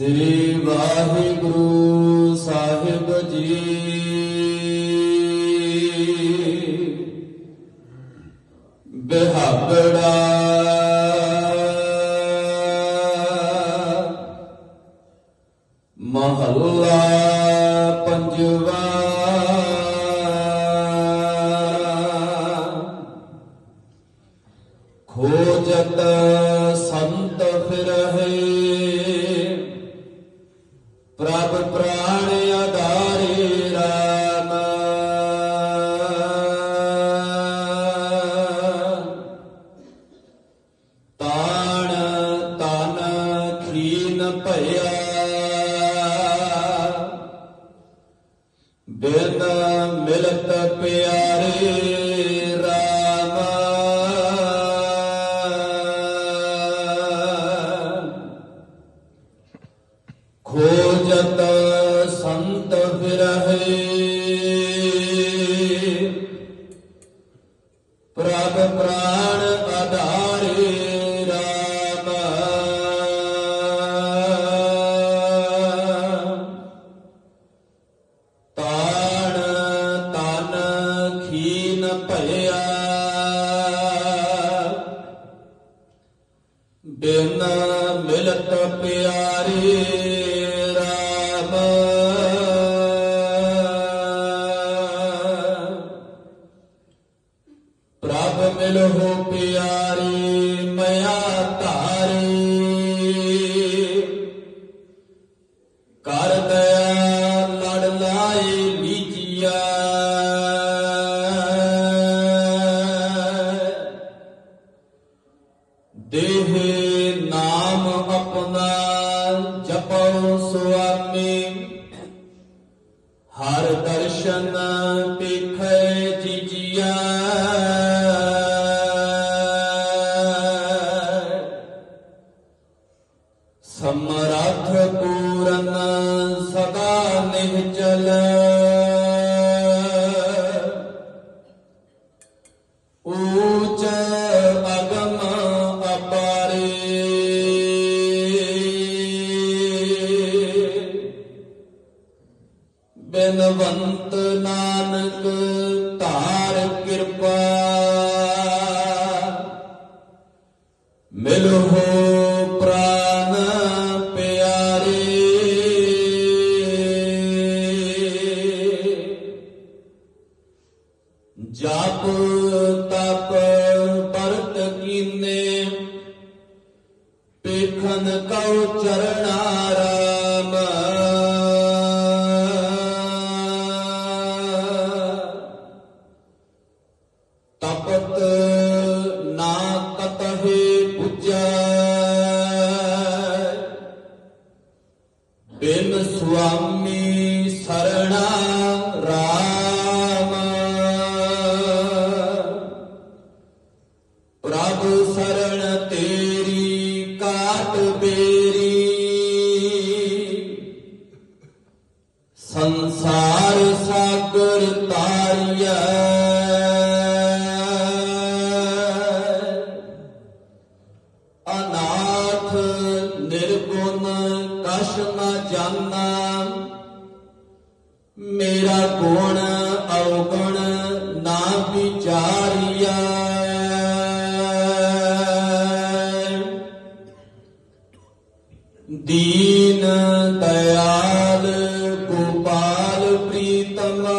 ਸ੍ਰੀ ਵਾਹਿਗੁਰੂ ਸਾਹਿਬ ਜੀ। ਬਿਹਾਬੜਾ ਮਹੱਲਾ ਪ੍ਰਭ ਪ੍ਰਾਣ ਆਧਾਰੇ ਰਾਮ। ਤਾਣ ਤਨ ਖੀਨ ਭਇਆ। ਬਿਨ ਮਿਲਤ ਪਿਆਰੇ ਰਾਮ। ਪ੍ਰਭ ਪ੍ਰਾਣ ਆਧਾਰੇ ਰਾਮ। ਤਾਣ ਤਨ ਖੀਨ ਭਇਆ। ਬਿਨ ਮਿਲਤ ਪਿਆਰੇ। ਜਪਉ ਸੁਆਮੀ। ਹਰ ਦਰਸ਼ਨ ਪੇਖੈ ਜੀਜੀਆ। ਸਮਰੱਥ ਪੂਰਨ ਸਦਾ ਨਿਹਚਲ। ਨਾਨਕ ਧਾਰ ਕਿਰਪਾ। ਮਿਲੋ ਪ੍ਰਾਨ ਪਿਆਰੇ। ਜਪ ਤਪ ਪਰਤ ਕੀਨੇ ਪੇਖਨ ਕਉ ਚਰਨ ਬਿਨ ਮੇਰਾ ਗੁਣ ਅਵਗੁਣ ਨਾ ਵਿਚਾਰਿਆ ਦੀਨ ਦਇਆਲ ਗੋਪਾਲ ਪ੍ਰੀਤਮਾ।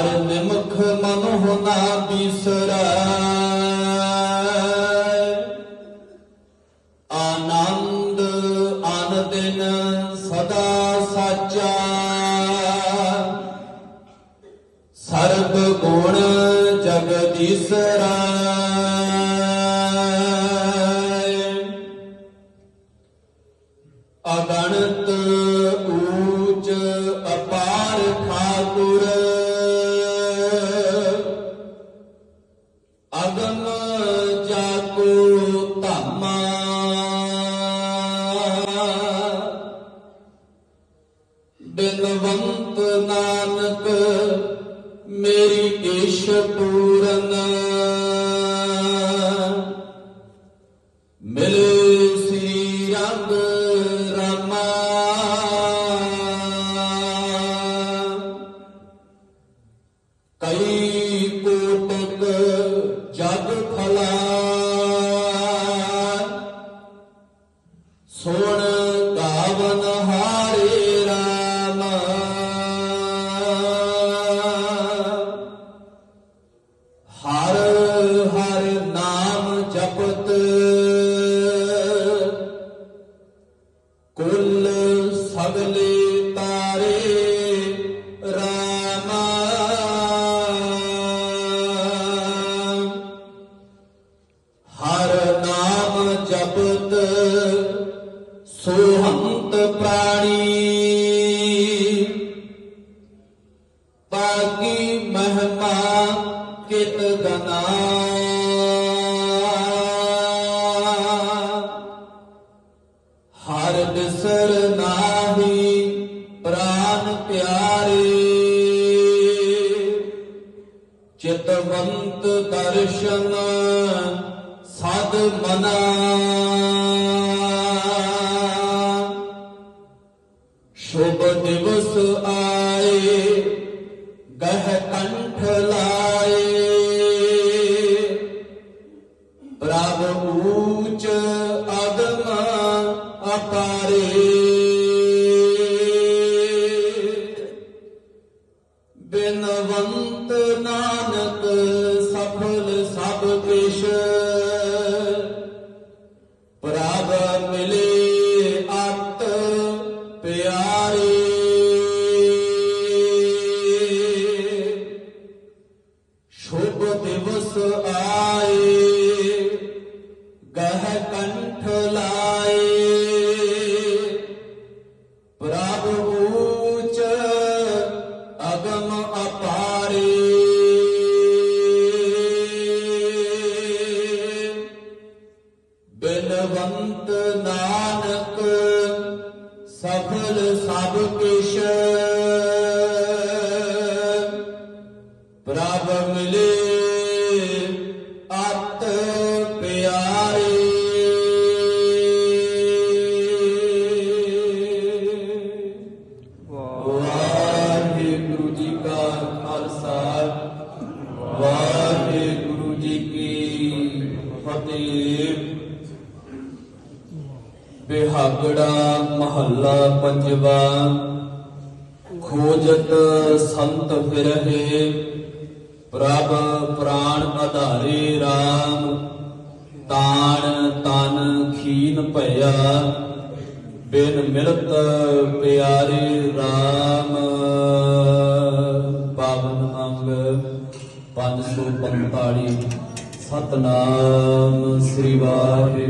ਹਰ ਨਿਮਖ ਮਨੁ ਨਾ ਬਿਸਰੈ। ਆਨੰਦ ਅਨ ਦਿਨ ਸਦਾ ਸਾਚਾ। ਸਰਬ ਗੁਣ ਜਗਦੀਸਰਾ। ਜਾਕੋ ਬਿਨਵੰਤ ਨਾਨਕ ਮੇਰੀ ਈਸ਼ ਪੂਰਨ। ਮਿਲੇ ਸ੍ਰੀ ਰੰਗ ਮਹਿਮਾ ਕਿਤ ਗਨਾ। ਹਰ ਬਿਸਰ ਨਾਹੀ ਪ੍ਰਾਨ ਪਿਆਰੇ। ਚਿਤਵੰਤ ਦਰਸ਼ਨ ਸਦ ਮਨਾ। ਸ਼ੁਭ ਦਿਵਸ ਆਏ ਊਚ ਅਦਮ ਅਪਾਰੇ ਬਿਹਾਗੜਾ ਮਹੱਲਾ ਪੰਜਵਾ। ਖੋਜਤ ਸੰਤ ਫਿਰਹਿ, ਪ੍ਰਭ ਪ੍ਰਾਣ ਆਧਾਰੇ RAM ਤਾਣ ਤਨ ਖੀਨ ਭਇਆ, ਬਿਨ ਮਿਲਤ ਪਿਆਰੇ RAM ਪਾਵਨ ਅੰਗ 545 ਸਤਨਾਮ ਸ੍ਰੀ ਵਾਹਿਗੁਰੂ।